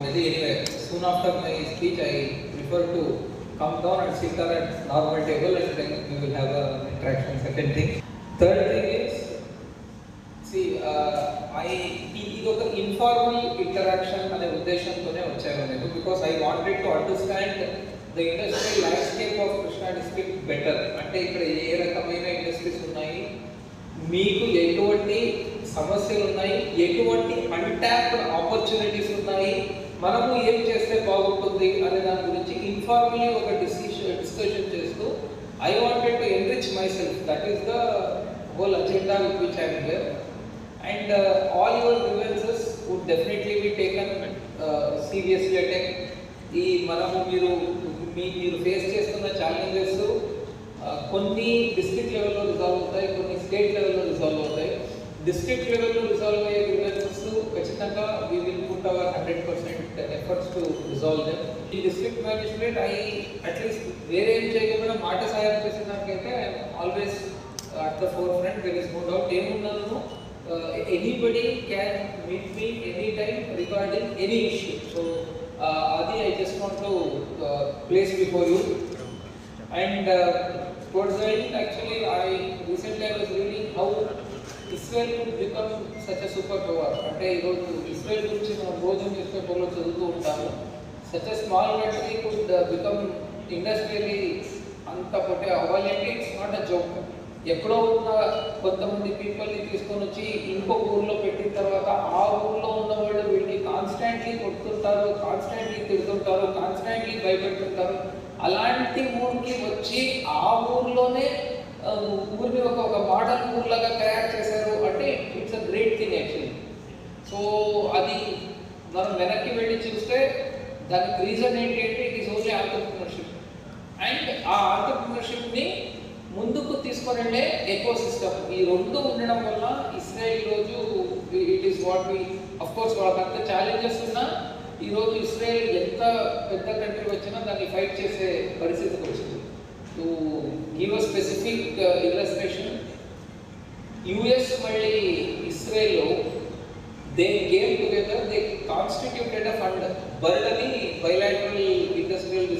Anyway, soon after my speech, I prefer to come down and sit down at normal table and then we will have an interaction. Second thing. Third thing is, see, uh, I ఇది ఒక informal interaction అనే ఉద్దేశంతోనే వచ్చాను నేను because I wanted to understand the industry life scape of Krishna district better అంటే ఇక్కడ ఏ రకమైన industries ఉన్నాయి మీకు ఎటువంటి సమస్యలు ఉన్నాయి ఎటువంటి అన్టాప్డ్ ఆపర్చునిటీ మనము ఏం చేస్తే బాగుంటుంది అనే దాని గురించి ఇన్ఫార్మలీ ఒక డిసిషన్ డిస్కషన్ చేస్తూ I wanted to enrich myself that is the whole agenda with which I hear and all your grievances would definitely be taken seriously అంటే ఈ మనము మీరు మీ మీరు ఫేస్ చేస్తున్న ఛాలెంజెస్ uh, కొన్ని డిస్ట్రిక్ట్ లెవెల్లో రిజాల్వ్ అవుతాయి కొన్ని స్టేట్ లెవెల్లో రిజాల్వ్ అవుతాయి. డిస్ట్రిక్ట్ లెవెల్లో రిజాల్వ్ అయ్యే percent efforts to resolve them ఈ డిస్ట్రిక్ట్ మేనేజ్మెంట్ ఐ అట్లీస్ట్ వేరే ఏం చేయకుండా మాట సహాయం చేసిన దానికైతే always at the forefront there is no doubt ఏమున్నాను anybody can meet me any time regarding any issue so అది I just want to place before you and towards the end, actually, I recently I was reading how Israel become such such super power అంటే ఈరోజు Israel గురించి మనం రోజు news పేపర్లో చదువుతూ ఉంటాము. Such a small country could become industrially అంత పొట్టే అవ్వాలంటే ఇట్స్ నాట్ అ జోక్ ఎక్కడో ఉన్న కొంతమంది పీపుల్ని తీసుకొని వచ్చి ఇంకొక ఊర్లో పెట్టిన తర్వాత ఆ ఊర్లో ఉన్న వాళ్ళు వీళ్ళని కాన్స్టాంట్లీ కొడుతుంటారు కాన్స్టాంట్లీ తిడుతుంటారు కాన్స్టాంట్లీ భయపెడుతుంటారు. అలాంటి ఊరికి వచ్చి ఆ ఊర్లోనే ఊరిని ఒక ఒక మోడల్ ఊర్లాగా తయారు చేశారు అంటే it's a great thing actually so అది మనం వెనక్కి వెళ్ళి చూస్తే దానికి రీజన్ ఏంటి అంటే it is only entrepreneurship and ఆ ఆంటర్ప్రినర్షిప్ని ముందుకు తీసుకొని వెళ్ళే ఎకో సిస్టమ్ ఈ రెండు ఉండడం వల్ల ఇస్రాయల్ రోజు it is what we of course వాళ్ళకంత ఛాలెంజెస్ ఉన్నా ఈరోజు ఇస్రాయల్ ఎంత పెద్ద కంట్రీ వచ్చినా దాన్ని ఫైట్ చేసే పరిస్థితి వచ్చింది అ స్పెసిఫిక్ ఇల్లస్ట్రేషన్ యుఎస్ మళ్ళీ Israel they came together they constituted a fund BIRD అని బైలాటరల్ ఇండస్ట్రియల్